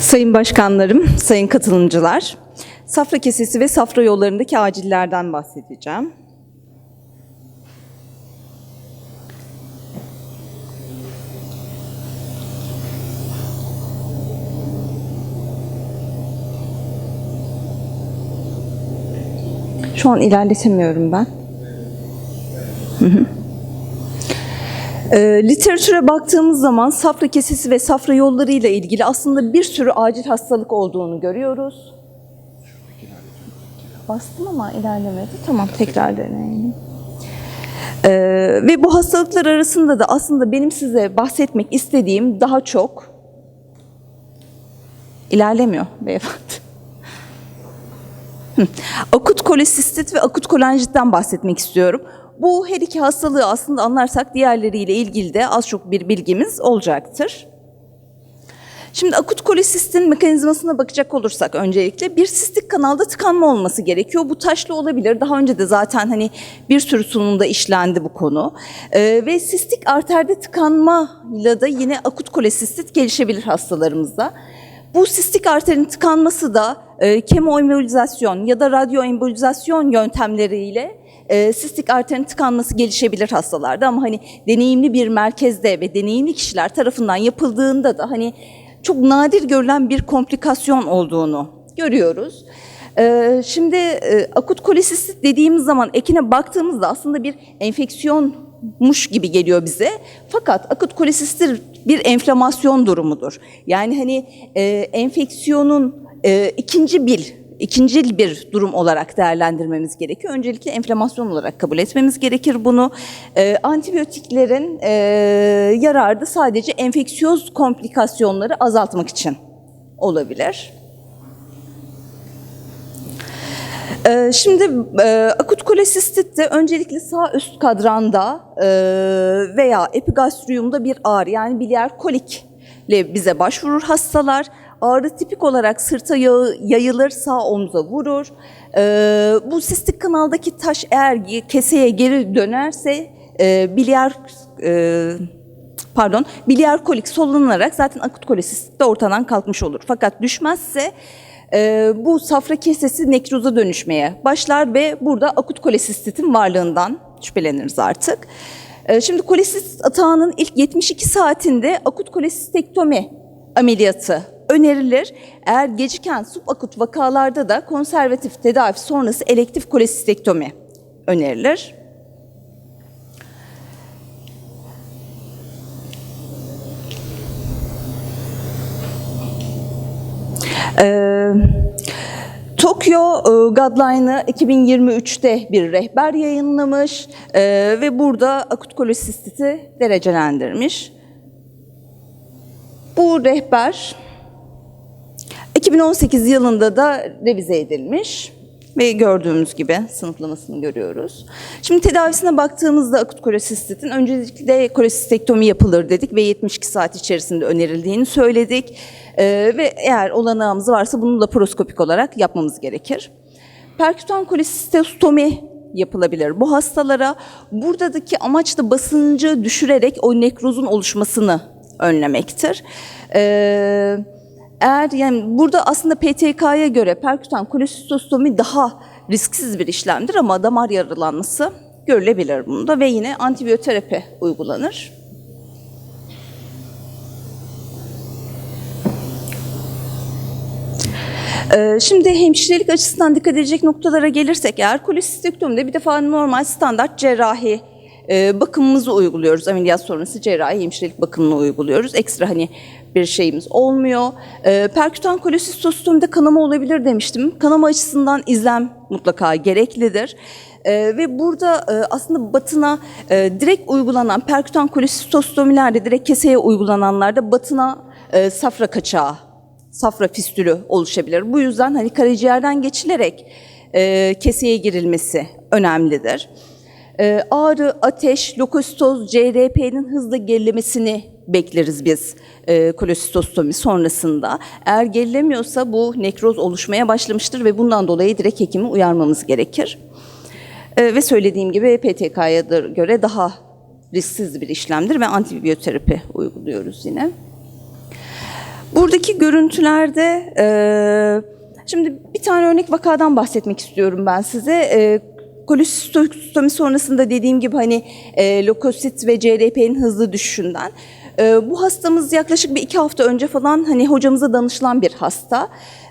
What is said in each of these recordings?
Sayın başkanlarım, sayın katılımcılar, safra kesesi ve safra yollarındaki acillerden bahsedeceğim. Şu an ilerletemiyorum ben. Hı hı. E, literatüre baktığımız zaman safra kesesi ve safra yolları ile ilgili aslında bir sürü acil hastalık olduğunu görüyoruz. Bastım ama ilerlemedi. Tamam tekrar deneyelim. E, ve bu hastalıklar arasında da aslında benim size bahsetmek istediğim daha çok ilerlemiyor beyefendi. Akut kolesistit ve akut kolanjitten bahsetmek istiyorum. Bu her iki hastalığı aslında anlarsak diğerleriyle ilgili de az çok bir bilgimiz olacaktır. Şimdi akut kolesistin mekanizmasına bakacak olursak öncelikle bir sistik kanalda tıkanma olması gerekiyor. Bu taşlı olabilir. Daha önce de zaten hani bir sürü sunumda işlendi bu konu. Ee, ve sistik arterde tıkanmayla da yine akut kolesistit gelişebilir hastalarımızda. Bu sistik arterin tıkanması da e, kemoembolizasyon ya da radyoembolizasyon yöntemleriyle e, sistik arterin tıkanması gelişebilir hastalarda ama hani deneyimli bir merkezde ve deneyimli kişiler tarafından yapıldığında da hani çok nadir görülen bir komplikasyon olduğunu görüyoruz. E, şimdi e, akut kolesistit dediğimiz zaman ekine baktığımızda aslında bir enfeksiyonmuş gibi geliyor bize. Fakat akut kolesistit bir enflamasyon durumudur. Yani hani e, enfeksiyonun e, ikinci bil ikincil bir durum olarak değerlendirmemiz gerekiyor. Öncelikle enflamasyon olarak kabul etmemiz gerekir bunu. E, antibiyotiklerin e, yararı sadece enfeksiyöz komplikasyonları azaltmak için olabilir. E, şimdi e, akut kolesistitte öncelikle sağ üst kadranda e, veya epigastriyumda bir ağrı yani biliyer kolikle bize başvurur hastalar. Ağrı tipik olarak sırta yayılır, sağ omza vurur. Ee, bu sistik kanaldaki taş eğer keseye geri dönerse e, biliyer e, pardon biliyer kolik solunularak zaten akut kolesistit de ortadan kalkmış olur. Fakat düşmezse e, bu safra kesesi nekroza dönüşmeye başlar ve burada akut kolesistitin varlığından şüpheleniriz artık. E, şimdi kolesistit atağının ilk 72 saatinde akut kolesistektomi ameliyatı önerilir. Eğer geciken subakut vakalarda da konservatif tedavi sonrası elektif kolesistektomi önerilir. Ee, Tokyo e, Guideline'ı 2023'te bir rehber yayınlamış e, ve burada akut kolesistiti derecelendirmiş. Bu rehber 2018 yılında da revize edilmiş ve gördüğümüz gibi sınıflamasını görüyoruz. Şimdi tedavisine baktığımızda akut kolesistitin öncelikle kolesistektomi yapılır dedik ve 72 saat içerisinde önerildiğini söyledik. Ee, ve eğer olanağımız varsa bunu laparoskopik olarak yapmamız gerekir. Perkütan kolesistostomi yapılabilir bu hastalara. Buradaki amaç da basıncı düşürerek o nekrozun oluşmasını önlemektir. Ee, eğer yani burada aslında PTK'ya göre perkütan kolesistostomi daha risksiz bir işlemdir ama damar yaralanması görülebilir bunda ve yine antibiyoterapi uygulanır. Ee, Şimdi hemşirelik açısından dikkat edecek noktalara gelirsek eğer kolesistektomide bir defa normal standart cerrahi e, bakımımızı uyguluyoruz. Ameliyat sonrası cerrahi hemşirelik bakımını uyguluyoruz. Ekstra hani bir şeyimiz olmuyor. E, perkütan kolesistostomide kanama olabilir demiştim. Kanama açısından izlem mutlaka gereklidir. E, ve burada e, aslında batına e, direkt uygulanan perkütan kolesistostomilerde direkt keseye uygulananlarda batına e, safra kaçağı safra fistülü oluşabilir. Bu yüzden hani karaciğerden geçilerek e, keseye girilmesi önemlidir. E, ağrı, ateş, lokositoz, CRP'nin hızla gerilemesini bekleriz biz e, kolesistostomi sonrasında. Eğer gerilemiyorsa bu nekroz oluşmaya başlamıştır ve bundan dolayı direkt hekimi uyarmamız gerekir. E, ve söylediğim gibi PTK'ya göre daha risksiz bir işlemdir ve antibiyoterapi uyguluyoruz yine. Buradaki görüntülerde e, şimdi bir tane örnek vakadan bahsetmek istiyorum ben size. E, kolesistomi sonrasında dediğim gibi hani e, lökosit ve CRP'nin hızlı düşüşünden. E, bu hastamız yaklaşık bir iki hafta önce falan hani hocamıza danışılan bir hasta.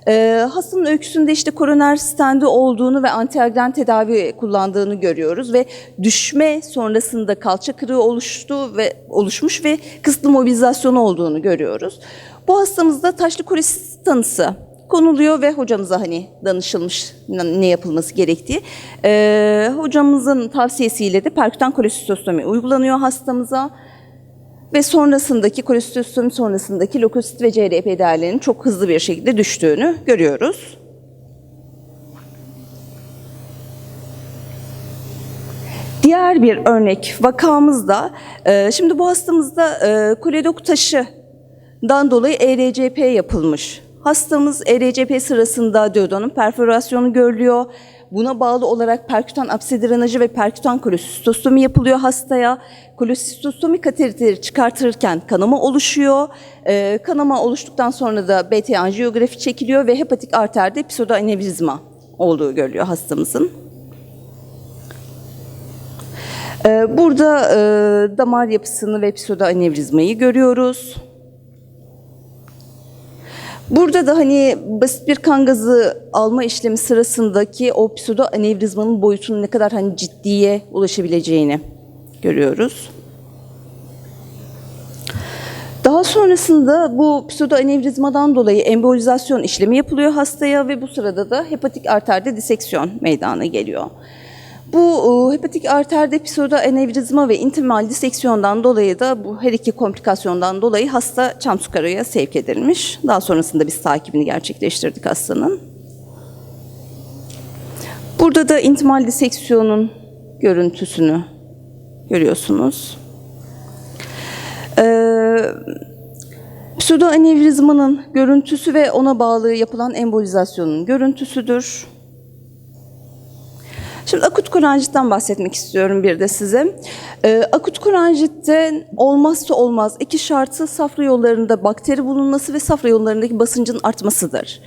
E, hastanın öyküsünde işte koroner stendi olduğunu ve antiagren tedavi kullandığını görüyoruz ve düşme sonrasında kalça kırığı oluştu ve oluşmuş ve kısıtlı mobilizasyonu olduğunu görüyoruz. Bu hastamızda taşlı kolesit tanısı konuluyor ve hocamıza hani danışılmış ne yapılması gerektiği. Ee, hocamızın tavsiyesiyle de perkütan kolesistostomi uygulanıyor hastamıza ve sonrasındaki kolesistostomi sonrasındaki lökosit ve CRP değerlerinin çok hızlı bir şekilde düştüğünü görüyoruz. Diğer bir örnek vakamızda, e, şimdi bu hastamızda e, koledok taşından dolayı ERCP yapılmış. Hastamız ERCP sırasında duodenum perforasyonu görülüyor. Buna bağlı olarak perkütan apse drenajı ve perkütan kolesistostomi yapılıyor hastaya. Kolesistostomi kateteri çıkartırken kanama oluşuyor. E, kanama oluştuktan sonra da BT anjiyografi çekiliyor ve hepatik arterde pseudoanevrizma olduğu görülüyor hastamızın. Ee, Burada e, damar yapısını ve pseudoanevrizmayı görüyoruz. Burada da hani basit bir kan gazı alma işlemi sırasındaki o pseudoanevrizmanın boyutunun ne kadar hani ciddiye ulaşabileceğini görüyoruz. Daha sonrasında bu pseudoanevrizmadan dolayı embolizasyon işlemi yapılıyor hastaya ve bu sırada da hepatik arterde diseksiyon meydana geliyor. Bu e, hepatik arterde pseudoanevrizma ve intimal diseksiyondan dolayı da bu her iki komplikasyondan dolayı hasta Çamsukara'ya sevk edilmiş. Daha sonrasında biz takibini gerçekleştirdik hastanın. Burada da intimal diseksiyonun görüntüsünü görüyorsunuz. Ee, pseudoanevrizmanın görüntüsü ve ona bağlı yapılan embolizasyonun görüntüsüdür. Şimdi akut koranjitten bahsetmek istiyorum bir de size. Ee, akut koranjitte olmazsa olmaz iki şartı safra yollarında bakteri bulunması ve safra yollarındaki basıncın artmasıdır.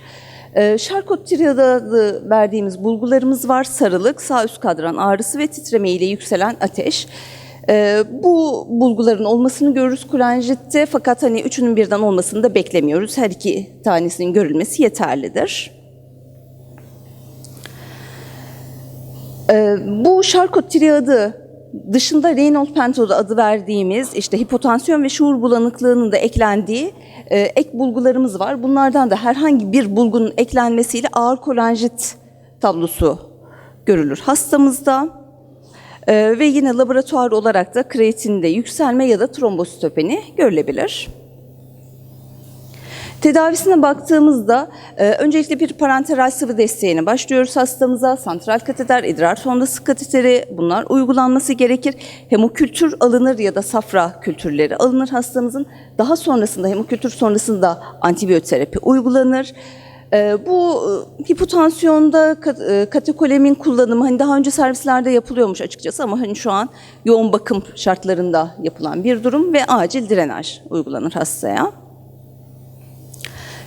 Ee, Charcot triadı verdiğimiz bulgularımız var. Sarılık, sağ üst kadran ağrısı ve titreme ile yükselen ateş. Ee, bu bulguların olmasını görürüz koranjitte fakat hani üçünün birden olmasını da beklemiyoruz. Her iki tanesinin görülmesi yeterlidir. Bu Charcot triadı dışında Reynolds pentoda adı verdiğimiz işte hipotansiyon ve şuur bulanıklığının da eklendiği e, ek bulgularımız var. Bunlardan da herhangi bir bulgunun eklenmesiyle ağır kolanjit tablosu görülür hastamızda. Ee, ve yine laboratuvar olarak da kreatinde yükselme ya da trombositopeni görülebilir. Tedavisine baktığımızda e, öncelikle bir parenteral sıvı desteğine başlıyoruz hastamıza. Santral kateter, idrar sondası kateteri bunlar uygulanması gerekir. Hemokültür alınır ya da safra kültürleri alınır hastamızın. Daha sonrasında hemokültür sonrasında antibiyoterapi uygulanır. E, bu e, hipotansiyonda e, katekolemin kullanımı hani daha önce servislerde yapılıyormuş açıkçası ama hani şu an yoğun bakım şartlarında yapılan bir durum ve acil drenaj uygulanır hastaya.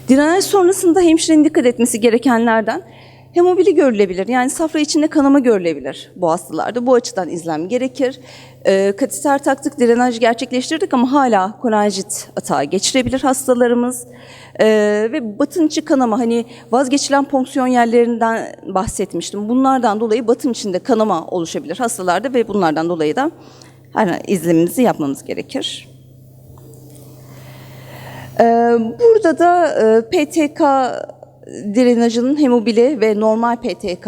Drenaj sonrasında hemşirenin dikkat etmesi gerekenlerden hemobili görülebilir. Yani safra içinde kanama görülebilir bu hastalarda. Bu açıdan izlem gerekir. Ee, kateter taktık, drenaj gerçekleştirdik ama hala kolanjit atağı geçirebilir hastalarımız. Ee, ve batın içi kanama, hani vazgeçilen fonksiyon yerlerinden bahsetmiştim. Bunlardan dolayı batın içinde kanama oluşabilir hastalarda ve bunlardan dolayı da hani, izlemimizi yapmamız gerekir. Ee, Burada da e, PTK drenajının hemobili ve normal PTK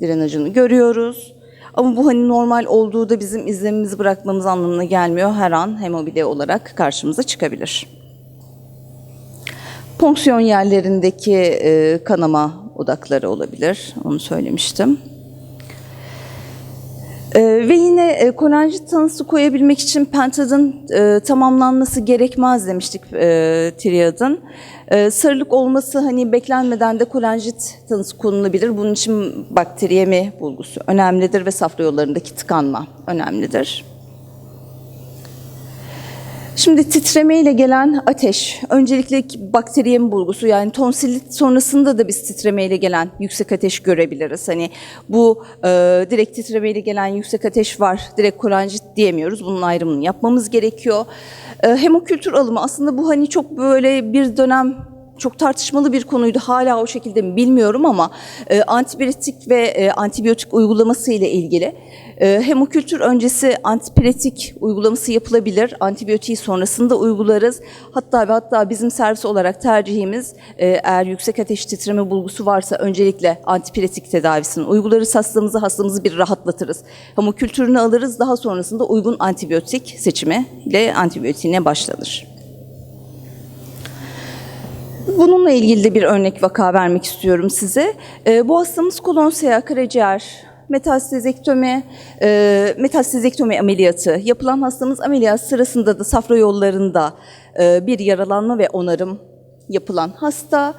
drenajını görüyoruz. Ama bu hani normal olduğu da bizim izlemimizi bırakmamız anlamına gelmiyor. Her an hemobili olarak karşımıza çıkabilir. Fonksiyon yerlerindeki e, kanama odakları olabilir. Onu söylemiştim. Ee, ve yine e, tanısı koyabilmek için pentadın e, tamamlanması gerekmez demiştik e, triadın. E, sarılık olması hani beklenmeden de kolanjit tanısı konulabilir. Bunun için bakteriyemi bulgusu önemlidir ve safra yollarındaki tıkanma önemlidir. Şimdi titremeyle gelen ateş, öncelikle bakteriyem bulgusu yani tonsillit sonrasında da biz titremeyle gelen yüksek ateş görebiliriz. Hani bu e, direkt titremeyle gelen yüksek ateş var, direkt kolanjit diyemiyoruz. Bunun ayrımını yapmamız gerekiyor. E, hemokültür alımı aslında bu hani çok böyle bir dönem çok tartışmalı bir konuydu. Hala o şekilde mi bilmiyorum ama e, antibiyotik ve e, antibiyotik uygulaması ile ilgili e, hemokültür öncesi antipiretik uygulaması yapılabilir. Antibiyotiği sonrasında uygularız. Hatta ve hatta bizim servis olarak tercihimiz e, eğer yüksek ateş titreme bulgusu varsa öncelikle antipiretik tedavisini uygularız hastamızı. Hastamızı bir rahatlatırız. Hemokültürünü alırız. Daha sonrasında uygun antibiyotik seçimi ile antibiyotiğine başlanır. Bununla ilgili de bir örnek vaka vermek istiyorum size. Ee, bu hastamız kolonsea, karaciğer, metastazektomi, e, metastazektomi ameliyatı yapılan hastamız ameliyat sırasında da safra yollarında e, bir yaralanma ve onarım yapılan hasta.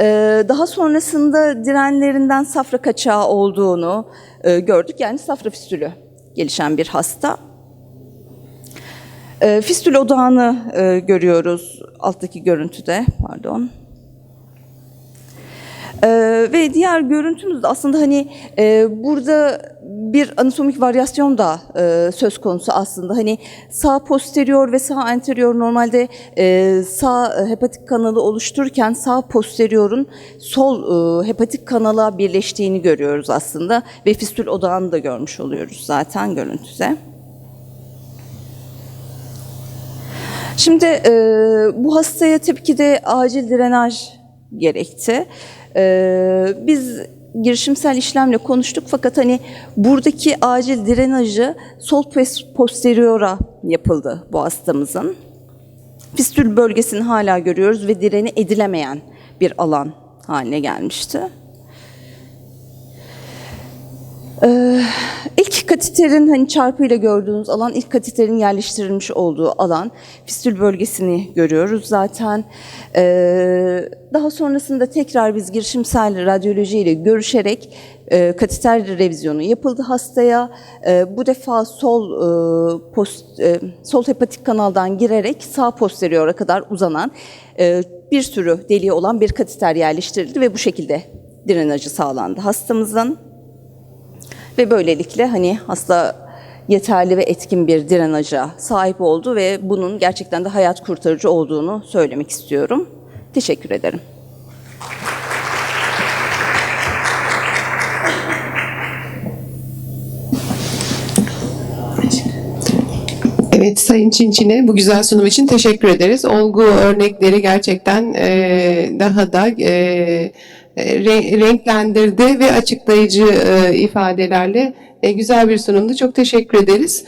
Ee, daha sonrasında direnlerinden safra kaçağı olduğunu e, gördük. Yani safra fistülü gelişen bir hasta. E, fistül odağını e, görüyoruz alttaki görüntüde. Pardon. E, ve diğer görüntümüz de aslında hani e, burada bir anatomik varyasyon da e, söz konusu aslında. Hani sağ posterior ve sağ anterior normalde e, sağ hepatik kanalı oluştururken sağ posteriorun sol e, hepatik kanala birleştiğini görüyoruz aslında. Ve fistül odağını da görmüş oluyoruz zaten görüntüde. Şimdi e, bu hastaya tabii ki de acil drenaj gerekti. E, biz girişimsel işlemle konuştuk fakat hani buradaki acil drenajı sol pos- posteriora yapıldı bu hastamızın. Fistül bölgesini hala görüyoruz ve direni edilemeyen bir alan haline gelmişti. Ee, ilk katiterin hani çarpıyla gördüğünüz alan ilk katiterin yerleştirilmiş olduğu alan fistül bölgesini görüyoruz zaten. Ee, daha sonrasında tekrar biz girişimsel radyoloji ile görüşerek e, katiter revizyonu yapıldı hastaya. E, bu defa sol e, post, e, sol hepatik kanaldan girerek sağ posteriora kadar uzanan e, bir sürü deliği olan bir katiter yerleştirildi ve bu şekilde drenajı sağlandı hastamızın. Ve böylelikle hani hasta yeterli ve etkin bir drenaja sahip oldu ve bunun gerçekten de hayat kurtarıcı olduğunu söylemek istiyorum. Teşekkür ederim. Evet Sayın Çinçin'e bu güzel sunum için teşekkür ederiz. Olgu örnekleri gerçekten e, daha da e, renklendirdi ve açıklayıcı e, ifadelerle e, güzel bir sunumdu. Çok teşekkür ederiz.